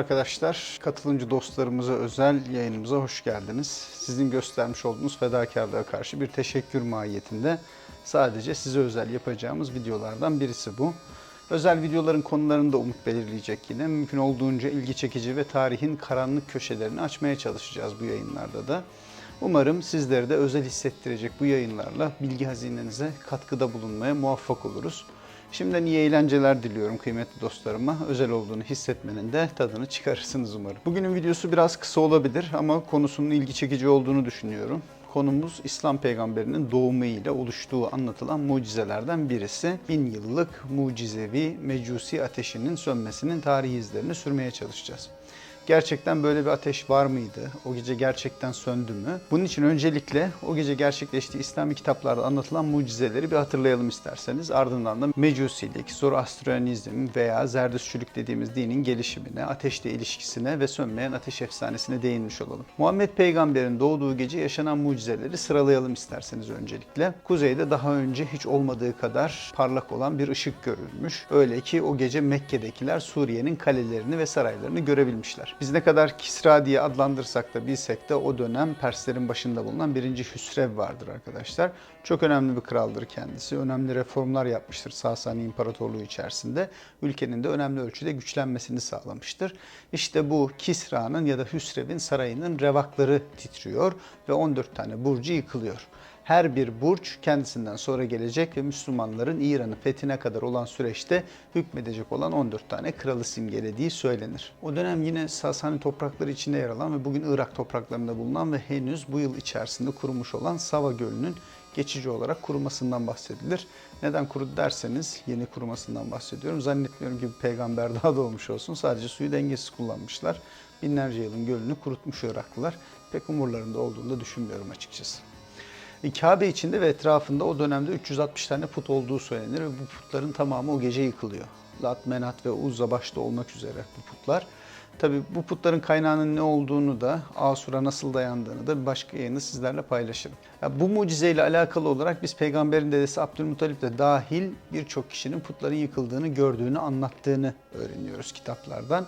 arkadaşlar. Katılımcı dostlarımıza özel yayınımıza hoş geldiniz. Sizin göstermiş olduğunuz fedakarlığa karşı bir teşekkür mahiyetinde sadece size özel yapacağımız videolardan birisi bu. Özel videoların konularını da Umut belirleyecek yine. Mümkün olduğunca ilgi çekici ve tarihin karanlık köşelerini açmaya çalışacağız bu yayınlarda da. Umarım sizleri de özel hissettirecek bu yayınlarla bilgi hazinenize katkıda bulunmaya muvaffak oluruz. Şimdiden iyi eğlenceler diliyorum kıymetli dostlarıma. Özel olduğunu hissetmenin de tadını çıkarırsınız umarım. Bugünün videosu biraz kısa olabilir ama konusunun ilgi çekici olduğunu düşünüyorum. Konumuz İslam peygamberinin doğumu ile oluştuğu anlatılan mucizelerden birisi. Bin yıllık mucizevi mecusi ateşinin sönmesinin tarihi izlerini sürmeye çalışacağız. Gerçekten böyle bir ateş var mıydı? O gece gerçekten söndü mü? Bunun için öncelikle o gece gerçekleştiği İslami kitaplarda anlatılan mucizeleri bir hatırlayalım isterseniz. Ardından da Mecusilik, Zoroastriyonizm veya Zerdüştçülük dediğimiz dinin gelişimine, ateşle ilişkisine ve sönmeyen ateş efsanesine değinmiş olalım. Muhammed peygamberin doğduğu gece yaşanan mucizeleri sıralayalım isterseniz öncelikle. Kuzeyde daha önce hiç olmadığı kadar parlak olan bir ışık görülmüş. Öyle ki o gece Mekke'dekiler Suriye'nin kalelerini ve saraylarını görebilmişler. Biz ne kadar Kisra diye adlandırsak da bilsek de o dönem Perslerin başında bulunan birinci Hüsrev vardır arkadaşlar. Çok önemli bir kraldır kendisi. Önemli reformlar yapmıştır Sasani İmparatorluğu içerisinde. Ülkenin de önemli ölçüde güçlenmesini sağlamıştır. İşte bu Kisra'nın ya da Hüsrev'in sarayının revakları titriyor ve 14 tane burcu yıkılıyor her bir burç kendisinden sonra gelecek ve Müslümanların İran'ı fethine kadar olan süreçte hükmedecek olan 14 tane kralı simgelediği söylenir. O dönem yine Sasani toprakları içinde yer alan ve bugün Irak topraklarında bulunan ve henüz bu yıl içerisinde kurumuş olan Sava Gölü'nün geçici olarak kurumasından bahsedilir. Neden kurudu derseniz yeni kurumasından bahsediyorum. Zannetmiyorum ki bir peygamber daha doğmuş olsun. Sadece suyu dengesiz kullanmışlar. Binlerce yılın gölünü kurutmuş Iraklılar. Pek umurlarında olduğunu da düşünmüyorum açıkçası. Kabe içinde ve etrafında o dönemde 360 tane put olduğu söylenir ve bu putların tamamı o gece yıkılıyor. Lat, Menat ve Uzza başta olmak üzere bu putlar. Tabi bu putların kaynağının ne olduğunu da, Asur'a nasıl dayandığını da bir başka yayında sizlerle paylaşırım. Ya bu mucizeyle alakalı olarak biz peygamberin dedesi Abdülmuttalip de dahil birçok kişinin putların yıkıldığını, gördüğünü, anlattığını öğreniyoruz kitaplardan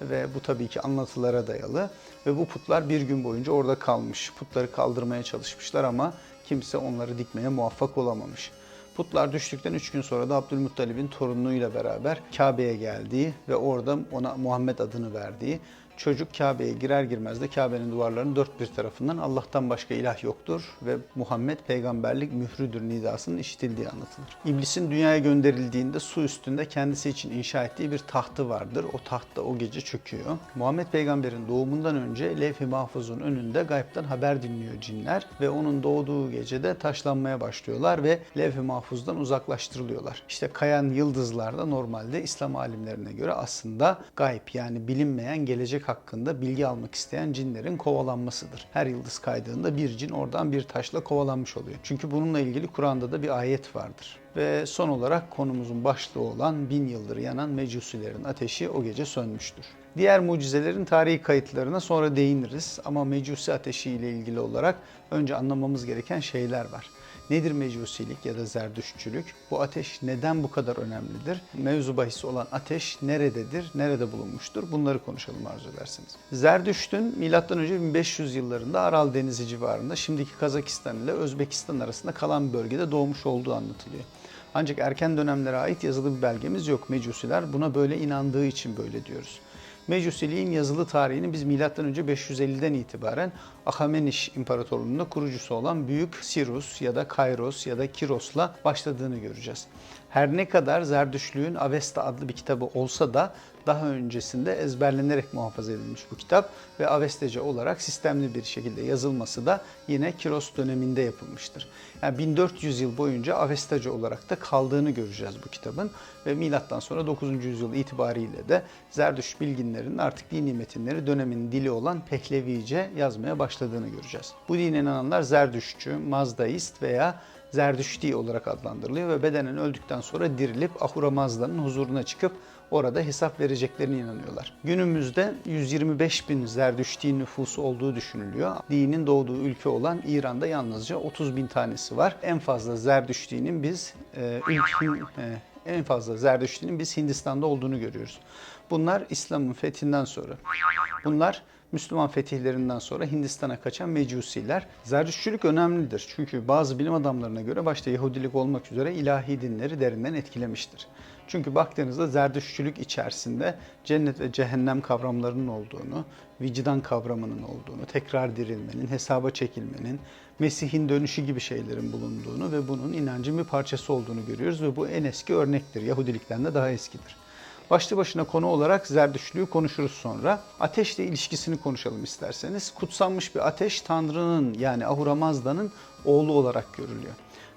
ve bu tabii ki anlatılara dayalı ve bu putlar bir gün boyunca orada kalmış. Putları kaldırmaya çalışmışlar ama kimse onları dikmeye muvaffak olamamış. Putlar düştükten 3 gün sonra da Abdülmuttalib'in torunuyla beraber Kabe'ye geldiği ve orada ona Muhammed adını verdiği çocuk Kabe'ye girer girmez de Kabe'nin duvarlarının dört bir tarafından Allah'tan başka ilah yoktur ve Muhammed peygamberlik mührüdür nidasının işitildiği anlatılır. İblisin dünyaya gönderildiğinde su üstünde kendisi için inşa ettiği bir tahtı vardır. O taht da o gece çöküyor. Muhammed peygamberin doğumundan önce levh-i mahfuzun önünde gaybtan haber dinliyor cinler ve onun doğduğu gecede taşlanmaya başlıyorlar ve levh-i mahfuzdan uzaklaştırılıyorlar. İşte kayan yıldızlar da normalde İslam alimlerine göre aslında gayb yani bilinmeyen gelecek hakkında bilgi almak isteyen cinlerin kovalanmasıdır. Her yıldız kaydığında bir cin oradan bir taşla kovalanmış oluyor. Çünkü bununla ilgili Kur'an'da da bir ayet vardır. Ve son olarak konumuzun başlığı olan bin yıldır yanan mecusilerin ateşi o gece sönmüştür. Diğer mucizelerin tarihi kayıtlarına sonra değiniriz ama mecusi ateşi ile ilgili olarak önce anlamamız gereken şeyler var. Nedir mecusilik ya da zerdüştçülük? Bu ateş neden bu kadar önemlidir? Mevzu bahis olan ateş nerededir, nerede bulunmuştur? Bunları konuşalım arzu ederseniz. Zerdüşt'ün M.Ö. 1500 yıllarında Aral Denizi civarında şimdiki Kazakistan ile Özbekistan arasında kalan bölgede doğmuş olduğu anlatılıyor. Ancak erken dönemlere ait yazılı bir belgemiz yok. Mecusiler buna böyle inandığı için böyle diyoruz. Mecusiliğin yazılı tarihini biz M.Ö. 550'den itibaren Ahameniş İmparatorluğu'nda kurucusu olan Büyük Sirus ya da Kairos ya da Kiros'la başladığını göreceğiz. Her ne kadar Zerdüşlüğün Avesta adlı bir kitabı olsa da daha öncesinde ezberlenerek muhafaza edilmiş bu kitap ve Avestece olarak sistemli bir şekilde yazılması da yine Kiros döneminde yapılmıştır. Yani 1400 yıl boyunca Avestaca olarak da kaldığını göreceğiz bu kitabın ve milattan sonra 9. yüzyıl itibariyle de Zerdüş bilginlerinin artık dini metinleri dönemin dili olan Pehlevice yazmaya başladığını göreceğiz. Bu dine inananlar Zerdüşçü, Mazdaist veya Zerdüşti olarak adlandırılıyor ve bedenen öldükten sonra dirilip Ahura Mazda'nın huzuruna çıkıp orada hesap vereceklerine inanıyorlar. Günümüzde 125 bin Zerdüşti nüfusu olduğu düşünülüyor. Dinin doğduğu ülke olan İran'da yalnızca 30 bin tanesi var. En fazla Zerdüşti'nin biz e, ülke, e, en fazla Zerdüşti'nin biz Hindistan'da olduğunu görüyoruz. Bunlar İslam'ın fethinden sonra. Bunlar Müslüman fetihlerinden sonra Hindistan'a kaçan mecusiler. Zerdüştçülük önemlidir. Çünkü bazı bilim adamlarına göre başta Yahudilik olmak üzere ilahi dinleri derinden etkilemiştir. Çünkü baktığınızda Zerdüştçülük içerisinde cennet ve cehennem kavramlarının olduğunu, vicdan kavramının olduğunu, tekrar dirilmenin, hesaba çekilmenin, Mesih'in dönüşü gibi şeylerin bulunduğunu ve bunun inancın bir parçası olduğunu görüyoruz ve bu en eski örnektir. Yahudilikten de daha eskidir. Başlı başına konu olarak Zerdüştlüğü konuşuruz sonra. Ateşle ilişkisini konuşalım isterseniz. Kutsanmış bir ateş Tanrı'nın yani Ahura Mazda'nın oğlu olarak görülüyor.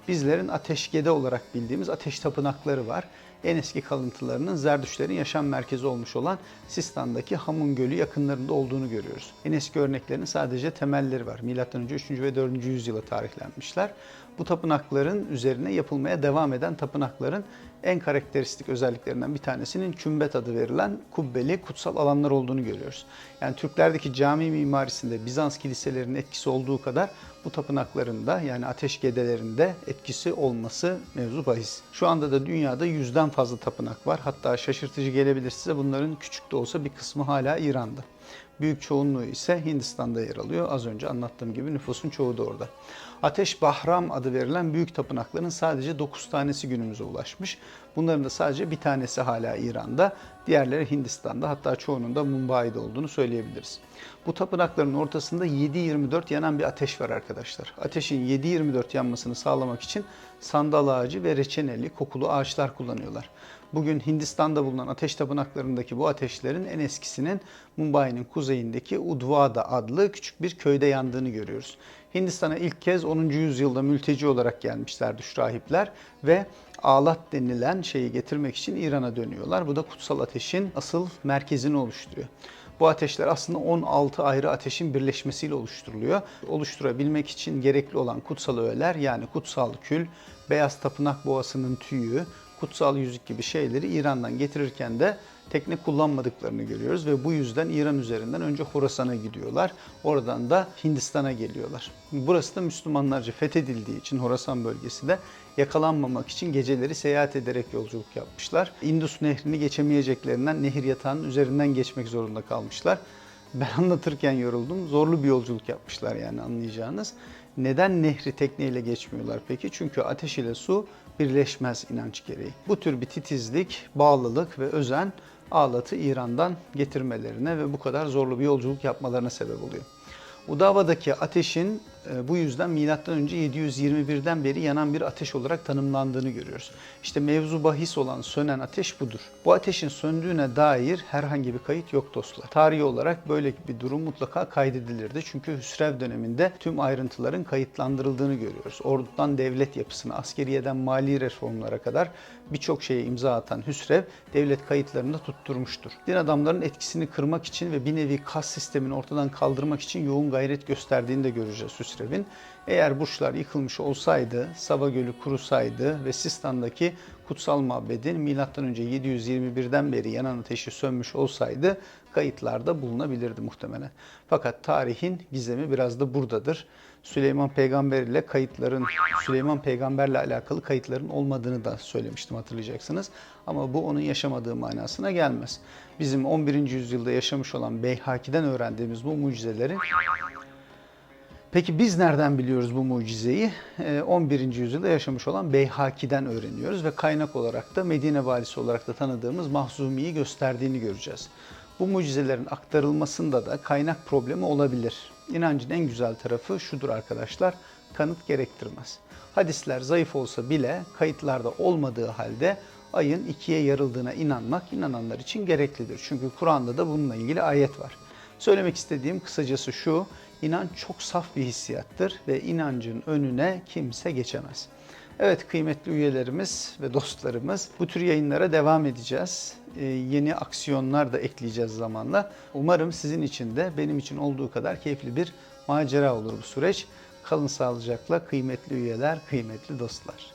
Bizlerin ateşgede olarak bildiğimiz ateş tapınakları var. En eski kalıntılarının Zerdüşlerin yaşam merkezi olmuş olan Sistan'daki Hamun Gölü yakınlarında olduğunu görüyoruz. En eski örneklerinin sadece temelleri var. Önce 3. ve 4. yüzyıla tarihlenmişler. Bu tapınakların üzerine yapılmaya devam eden tapınakların en karakteristik özelliklerinden bir tanesinin kümbet adı verilen kubbeli kutsal alanlar olduğunu görüyoruz. Yani Türklerdeki cami mimarisinde Bizans kiliselerinin etkisi olduğu kadar bu tapınakların da yani ateş gedelerinde etkisi olması mevzu bahis. Şu anda da dünyada yüzden fazla tapınak var. Hatta şaşırtıcı gelebilir size bunların küçük de olsa bir kısmı hala İran'da. Büyük çoğunluğu ise Hindistan'da yer alıyor. Az önce anlattığım gibi nüfusun çoğu da orada. Ateş Bahram adı verilen büyük tapınakların sadece 9 tanesi günümüze ulaşmış. Bunların da sadece bir tanesi hala İran'da, diğerleri Hindistan'da hatta çoğunun da Mumbai'de olduğunu söyleyebiliriz. Bu tapınakların ortasında 7-24 yanan bir ateş var arkadaşlar. Ateşin 7-24 yanmasını sağlamak için sandal ağacı ve reçeneli kokulu ağaçlar kullanıyorlar. Bugün Hindistan'da bulunan ateş tapınaklarındaki bu ateşlerin en eskisinin Mumbai'nin kuzeyindeki Udvada adlı küçük bir köyde yandığını görüyoruz. Hindistan'a ilk kez 10. yüzyılda mülteci olarak gelmişler rahipler ve ağlat denilen şeyi getirmek için İran'a dönüyorlar. Bu da kutsal ateşin asıl merkezini oluşturuyor. Bu ateşler aslında 16 ayrı ateşin birleşmesiyle oluşturuluyor. Oluşturabilmek için gerekli olan kutsal öğeler yani kutsal kül, beyaz tapınak boğasının tüyü, kutsal yüzük gibi şeyleri İran'dan getirirken de tekne kullanmadıklarını görüyoruz ve bu yüzden İran üzerinden önce Horasan'a gidiyorlar. Oradan da Hindistan'a geliyorlar. Burası da Müslümanlarca fethedildiği için Horasan bölgesi de yakalanmamak için geceleri seyahat ederek yolculuk yapmışlar. Indus nehrini geçemeyeceklerinden nehir yatağının üzerinden geçmek zorunda kalmışlar. Ben anlatırken yoruldum. Zorlu bir yolculuk yapmışlar yani anlayacağınız. Neden nehri tekneyle geçmiyorlar peki? Çünkü ateş ile su birleşmez inanç gereği. Bu tür bir titizlik, bağlılık ve özen Ağlat'ı İran'dan getirmelerine ve bu kadar zorlu bir yolculuk yapmalarına sebep oluyor. Udava'daki ateşin bu yüzden M.Ö. 721'den beri yanan bir ateş olarak tanımlandığını görüyoruz. İşte mevzu bahis olan sönen ateş budur. Bu ateşin söndüğüne dair herhangi bir kayıt yok dostlar. Tarihi olarak böyle bir durum mutlaka kaydedilirdi. Çünkü Hüsrev döneminde tüm ayrıntıların kayıtlandırıldığını görüyoruz. Ordudan devlet yapısına, askeriyeden mali reformlara kadar birçok şeye imza atan Hüsrev devlet kayıtlarında tutturmuştur. Din adamların etkisini kırmak için ve bir nevi kas sistemini ortadan kaldırmak için yoğun gayret gösterdiğini de göreceğiz Hüsrev'in. Eğer burçlar yıkılmış olsaydı, Sava Gölü kurusaydı ve Sistan'daki kutsal mabedin M.Ö. 721'den beri yanan ateşi sönmüş olsaydı kayıtlarda bulunabilirdi muhtemelen. Fakat tarihin gizemi biraz da buradadır. Süleyman Peygamber ile kayıtların, Süleyman Peygamberle alakalı kayıtların olmadığını da söylemiştim hatırlayacaksınız. Ama bu onun yaşamadığı manasına gelmez. Bizim 11. yüzyılda yaşamış olan Beyhaki'den öğrendiğimiz bu mucizelerin Peki biz nereden biliyoruz bu mucizeyi? 11. Ee, yüzyılda yaşamış olan Beyhaki'den öğreniyoruz ve kaynak olarak da Medine valisi olarak da tanıdığımız Mahzumi'yi gösterdiğini göreceğiz. Bu mucizelerin aktarılmasında da kaynak problemi olabilir. İnancın en güzel tarafı şudur arkadaşlar, kanıt gerektirmez. Hadisler zayıf olsa bile kayıtlarda olmadığı halde ayın ikiye yarıldığına inanmak inananlar için gereklidir. Çünkü Kur'an'da da bununla ilgili ayet var. Söylemek istediğim kısacası şu, inanç çok saf bir hissiyattır ve inancın önüne kimse geçemez. Evet kıymetli üyelerimiz ve dostlarımız bu tür yayınlara devam edeceğiz. Ee, yeni aksiyonlar da ekleyeceğiz zamanla. Umarım sizin için de benim için olduğu kadar keyifli bir macera olur bu süreç. Kalın sağlıcakla kıymetli üyeler, kıymetli dostlar.